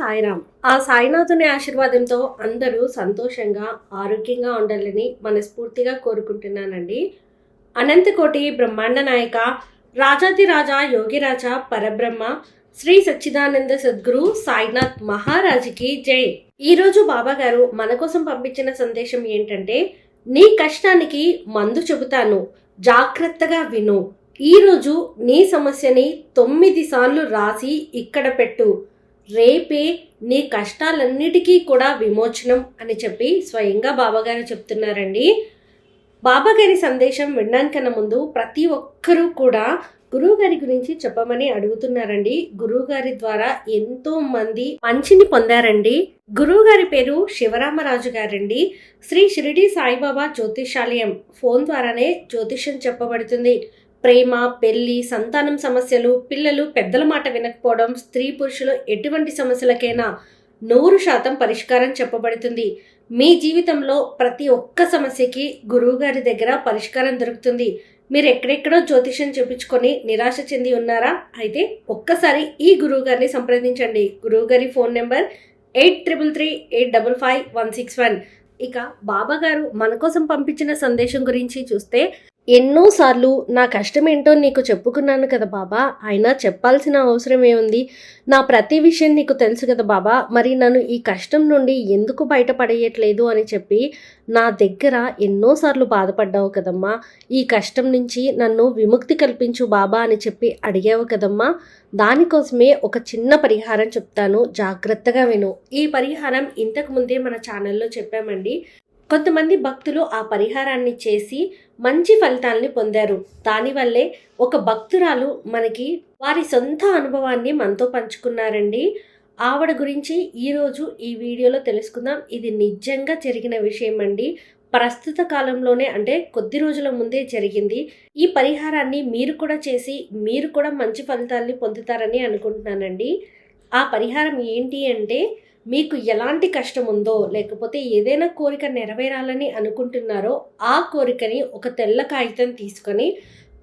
సాయిరామ్. ఆ సాయినాథుని ఆశీర్వాదంతో అందరూ సంతోషంగా ఆరోగ్యంగా ఉండాలని మనస్ఫూర్తిగా కోరుకుంటున్నానండి. అనంతకోటి బ్రహ్మాండ నాయక రాజాది రాజా యోగిరాజ పరబ్రహ్మ శ్రీ సచ్చిదానంద సద్గురు సాయినాథ్ మహారాజుకి జై. ఈరోజు బాబా గారు మన కోసం పంపించిన సందేశం ఏంటంటే నీ కష్టానికి మందు చెబుతాను జాగ్రత్తగా విను. ఈరోజు నీ సమస్యని తొమ్మిది సార్లు రాసి ఇక్కడ పెట్టు. రేపే నీ కష్టాలన్నిటికీ కూడా విమోచనం అని చెప్పి స్వయంగా బాబాగారు చెప్తున్నారండి. బాబాగారి సందేశం వినడానికన్నా ముందు ప్రతి ఒక్కరూ కూడా గురువుగారి గురించి చెప్పమని అడుగుతున్నారండి. గురువుగారి ద్వారా ఎంతో మంది మంచిని పొందారండి. గురువుగారి పేరు శివరామరాజు గారండి. శ్రీ షిరిడి సాయిబాబా జ్యోతిషాలయం ఫోన్ ద్వారానే జ్యోతిషం చెప్పబడుతుంది. ప్రేమ పెళ్ళి సంతానం సమస్యలు పిల్లలు పెద్దల మాట వినకపోవడం స్త్రీ పురుషులు ఎటువంటి సమస్యలకైనా నూరు శాతం పరిష్కారం చెప్పబడుతుంది. మీ జీవితంలో ప్రతి ఒక్క సమస్యకి గురువుగారి దగ్గర పరిష్కారం దొరుకుతుంది. మీరు ఎక్కడెక్కడో జ్యోతిషం చూపించుకొని నిరాశ చెంది ఉన్నారా? అయితే ఒక్కసారి ఈ గురువు గారిని సంప్రదించండి. గురువు గారి phone number eight triple three eight double five one six one. ఇక బాబా గారు మన కోసం పంపించిన సందేశం గురించి చూస్తే ఎన్నోసార్లు నా కష్టం ఏంటో నీకు చెప్పుకున్నాను కదా బాబా. అయినా చెప్పాల్సిన అవసరం ఏముంది? నా ప్రతి విషయం నీకు తెలుసు కదా బాబా. మరి నన్ను ఈ కష్టం నుండి ఎందుకు బయటపడేయట్లేదు అని చెప్పి నా దగ్గర ఎన్నోసార్లు బాధపడ్డావు కదమ్మా. ఈ కష్టం నుంచి నన్ను విముక్తి కల్పించు బాబా అని చెప్పి అడిగావు కదమ్మా. దానికోసమే ఒక చిన్న పరిహారం చెప్తాను. జాగ్రత్తగా విను. ఈ పరిహారం ఇంతకు ముందే మన ఛానల్లో చెప్పామండి. కొంతమంది భక్తులు ఆ పరిహారాన్ని చేసి మంచి ఫలితాల్ని పొందారు. దానివల్లే ఒక భక్తురాలు మనకి వారి సొంత అనుభవాన్ని మనతో పంచుకున్నారండి. ఆవిడ గురించి ఈరోజు ఈ వీడియోలో తెలుసుకుందాం. ఇది నిజంగా జరిగిన విషయం అండి ప్రస్తుత కాలంలోనే అంటే కొద్ది రోజుల ముందే జరిగింది. ఈ పరిహారాన్ని మీరు కూడా చేసి మీరు కూడా మంచి ఫలితాల్ని పొందుతారని అనుకుంటున్నానండి. ఆ పరిహారం ఏంటి అంటే మీకు ఎలాంటి కష్టం ఉందో లేకపోతే ఏదైనా కోరిక నెరవేరాలని అనుకుంటున్నారో ఆ కోరికని ఒక తెల్ల కాగితం తీసుకొని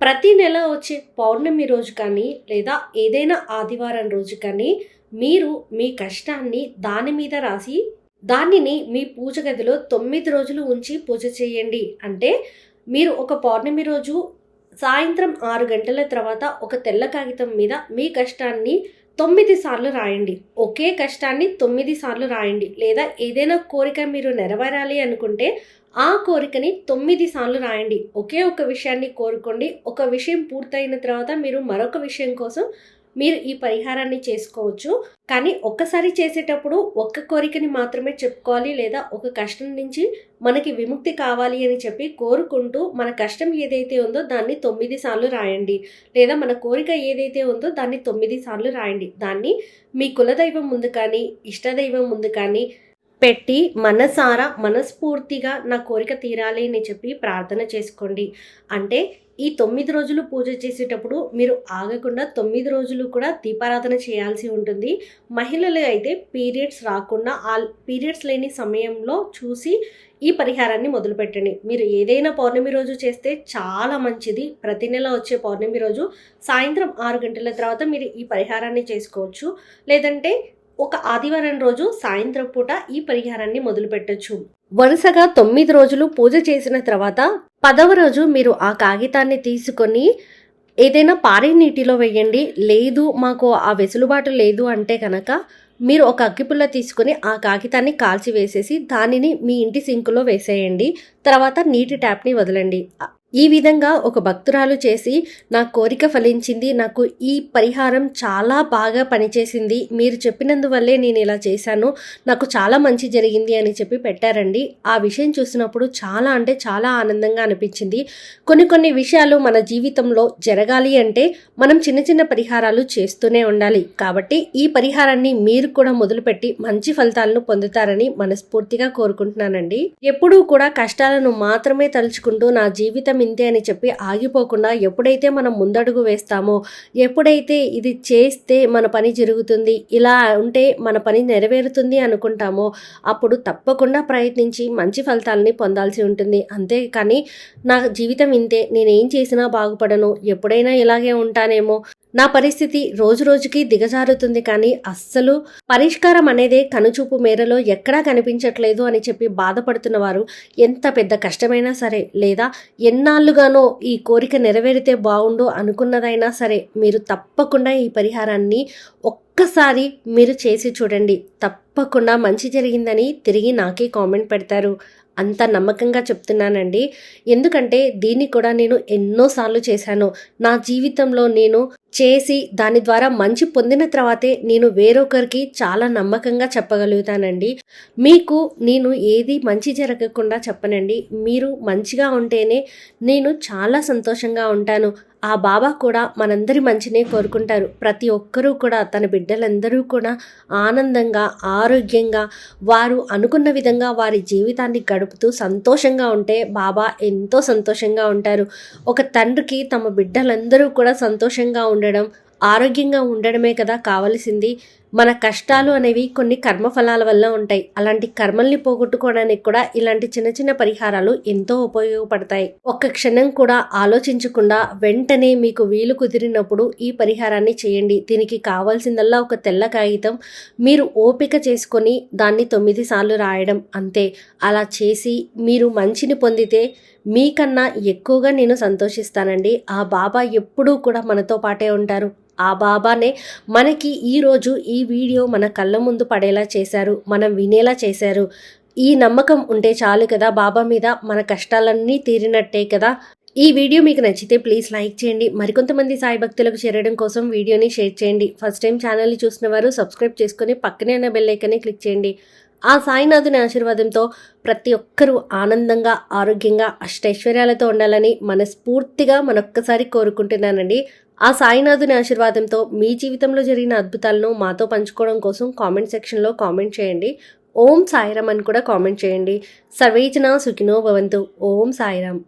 ప్రతి నెల వచ్చే పౌర్ణమి రోజు కానీ లేదా ఏదైనా ఆదివారం రోజు కానీ మీరు మీ కష్టాన్ని దాని మీద రాసి దానిని మీ పూజ గదిలో తొమ్మిది రోజులు ఉంచి పూజ చేయండి. అంటే మీరు ఒక పౌర్ణమి రోజు సాయంత్రం ఆరు గంటల తర్వాత ఒక తెల్ల కాగితం మీద మీ కష్టాన్ని తొమ్మిది సార్లు రాయండి. ఒకే కష్టాన్ని తొమ్మిది సార్లు రాయండి. లేదా ఏదైనా కోరిక మీరు నెరవేరాలి అనుకుంటే ఆ కోరికని తొమ్మిది సార్లు రాయండి. ఒకే ఒక విషయాన్ని కోరుకోండి. ఒక విషయం పూర్తయిన తర్వాత మీరు మరొక విషయం కోసం మీరు ఈ పరిహారాన్ని చేసుకోవచ్చు. కానీ ఒక్కసారి చేసేటప్పుడు ఒక్క కోరికని మాత్రమే చెప్పుకోవాలి లేదా ఒక కష్టం నుంచి మనకి విముక్తి కావాలి అని చెప్పి కోరుకుంటూ మన కష్టం ఏదైతే ఉందో దాన్ని తొమ్మిది సార్లు రాయండి. లేదా మన కోరిక ఏదైతే ఉందో దాన్ని తొమ్మిది సార్లు రాయండి. దాన్ని మీ కులదైవం ముందు కానీ ఇష్టదైవం ముందు కానీ పెట్టి మనసారా మనస్ఫూర్తిగా నా కోరిక తీరాలి అని చెప్పి ప్రార్థన చేసుకోండి. అంటే ఈ తొమ్మిది రోజులు పూజ చేసేటప్పుడు మీరు ఆగకుండా తొమ్మిది రోజులు కూడా దీపారాధన చేయాల్సి ఉంటుంది. మహిళలు అయితే పీరియడ్స్ రాకుండా ఆ పీరియడ్స్ లేని సమయంలో చూసి ఈ పరిహారాన్ని మొదలుపెట్టండి. మీరు ఏదైనా పౌర్ణమి రోజు చేస్తే చాలా మంచిది. ప్రతి నెల వచ్చే పౌర్ణమి రోజు సాయంత్రం ఆరు గంటల తర్వాత మీరు ఈ పరిహారాన్ని చేసుకోవచ్చు. లేదంటే ఒక ఆదివారం రోజు సాయంత్రం పూట ఈ పరిహారాన్ని మొదలుపెట్టొచ్చు. వరుసగా తొమ్మిది రోజులు పూజ చేసిన తర్వాత పదవ రోజు మీరు ఆ కాగితాన్ని తీసుకొని ఏదైనా పారే నీటిలో వేయండి. లేదు మాకు ఆ వెసులుబాటు లేదు అంటే కనుక మీరు ఒక అగ్గిపుల్ల తీసుకొని ఆ కాగితాన్ని కాల్చి వేసేసి దానిని మీ ఇంటి సింకులో వేసేయండి. తర్వాత నీటి ట్యాప్ని వదలండి. ఈ విధంగా ఒక భక్తురాలు చేసి నా కోరిక ఫలించింది నాకు ఈ పరిహారం చాలా బాగా పనిచేసింది. మీరు చెప్పినందువల్లే నేను ఇలా చేశాను. నాకు చాలా మంచి జరిగింది అని చెప్పి పెట్టారండి. ఆ విషయం చూసినప్పుడు చాలా అంటే చాలా ఆనందంగా అనిపించింది. కొన్ని కొన్ని విషయాలు మన జీవితంలో జరగాలి అంటే మనం చిన్న చిన్న పరిహారాలు చేస్తూనే ఉండాలి. కాబట్టి ఈ పరిహారాన్ని మీరు కూడా మొదలుపెట్టి మంచి ఫలితాలను పొందుతారని మనస్ఫూర్తిగా కోరుకుంటున్నానండి. ఎప్పుడూ కూడా కష్టాలను మాత్రమే తలుచుకుంటూ నా జీవితం ఇంతే అని చెప్పి ఆగిపోకుండా ఎప్పుడైతే మనం ముందడుగు వేస్తామో ఎప్పుడైతే ఇది చేస్తే మన పని జరుగుతుంది ఇలా ఉంటే మన పని నెరవేరుతుంది అనుకుంటామో అప్పుడు తప్పకుండా ప్రయత్నించి మంచి ఫలితాలని పొందాల్సి ఉంటుంది. అంతే కానీ నా జీవితం ఇంతే నేనేం చేసినా బాగుపడను ఎప్పుడైనా ఇలాగే ఉంటానేమో నా పరిస్థితి రోజు రోజుకి దిగజారుతుంది కానీ అస్సలు పరిష్కారం అనేదే కనుచూపు మేరలో ఎక్కడా కనిపించట్లేదు అని చెప్పి బాధపడుతున్న వారు ఎంత పెద్ద కష్టమైనా సరే లేదా ఎన్నాళ్ళుగానో ఈ కోరిక నెరవేరితే బాగుండు అనుకున్నదైనా సరే మీరు తప్పకుండా ఈ పరిహారాన్ని ఒక్కసారి మీరు చేసి చూడండి. తప్పకుండా మంచి జరిగిందని తిరిగి నాకే కామెంట్ పెడతారు. అంత నమ్మకంగా చెప్తున్నానండి. ఎందుకంటే దీన్ని కూడా నేను ఎన్నోసార్లు చేశాను. నా జీవితంలో నేను చేసి దాని ద్వారా మంచి పొందిన తర్వాతే నేను వేరొకరికి చాలా నమ్మకంగా చెప్పగలుగుతానండి. మీకు నేను ఏది మంచి జరగకుండా చెప్పనండి. మీరు మంచిగా ఉంటేనే నేను చాలా సంతోషంగా ఉంటాను. ఆ బాబా కూడా మనందరి మంచినే కోరుకుంటారు. ప్రతి ఒక్కరూ కూడా తన బిడ్డలందరూ కూడా ఆనందంగా ఆరోగ్యంగా వారు అనుకున్న విధంగా వారి జీవితాన్ని గడుపుతూ సంతోషంగా ఉంటే బాబా ఎంతో సంతోషంగా ఉంటారు. ఒక తండ్రికి తమ బిడ్డలందరూ కూడా సంతోషంగా ఉండడం ఆరోగ్యంగా ఉండడమే కదా కావలసింది. మన కష్టాలు అనేవి కొన్ని కర్మఫలాల వల్ల ఉంటాయి. అలాంటి కర్మల్ని పోగొట్టుకోవడానికి కూడా ఇలాంటి చిన్న చిన్న పరిహారాలు ఎంతో ఉపయోగపడతాయి. ఒక్క క్షణం కూడా ఆలోచించకుండా వెంటనే మీకు వీలు కుదిరినప్పుడు ఈ పరిహారాన్ని చేయండి. దీనికి కావాల్సిందల్లా ఒక తెల్ల కాగితం మీరు ఓపిక చేసుకొని దాన్ని తొమ్మిది సార్లు రాయడం అంతే. అలా చేసి మీరు మంచిని పొందితే మీకన్నా ఎక్కువగా నేను సంతోషిస్తానండి. ఆ బాబా ఎప్పుడూ కూడా మనతో పాటే ఉంటారు. ఆ బాబానే మనకి ఈరోజు ఈ వీడియో మన కళ్ళ ముందు పడేలా చేశారు మనం వినేలా చేశారు. ఈ నమ్మకం ఉంటే చాలు కదా బాబా మీద మన కష్టాలన్నీ తీరినట్టే కదా. ఈ వీడియో మీకు నచ్చితే ప్లీజ్ లైక్ చేయండి. మరికొంతమంది సాయి భక్తులకు చేరడం కోసం వీడియోని షేర్ చేయండి. ఫస్ట్ టైం ఛానల్ని చూసిన వారు సబ్స్క్రైబ్ చేసుకుని పక్కనే ఉన్న బెల్ క్లిక్ చేయండి. ఆ సాయినాథుని ఆశీర్వాదంతో ప్రతి ఒక్కరూ ఆనందంగా ఆరోగ్యంగా అష్టైశ్వర్యాలతో ఉండాలని మనస్ఫూర్తిగా మనొక్కసారి కోరుకుంటున్నానండి. ఆ సాయినాథుని ఆశీర్వాదంతో మీ జీవితంలో జరిగిన అద్భుతాలను మాతో పంచుకోవడం కోసం కామెంట్ సెక్షన్లో కామెంట్ చేయండి. ఓం సాయిరామ్ అని కూడా కామెంట్ చేయండి. సర్వేచన సుఖినో భవంతు. ఓం సాయిరామ్.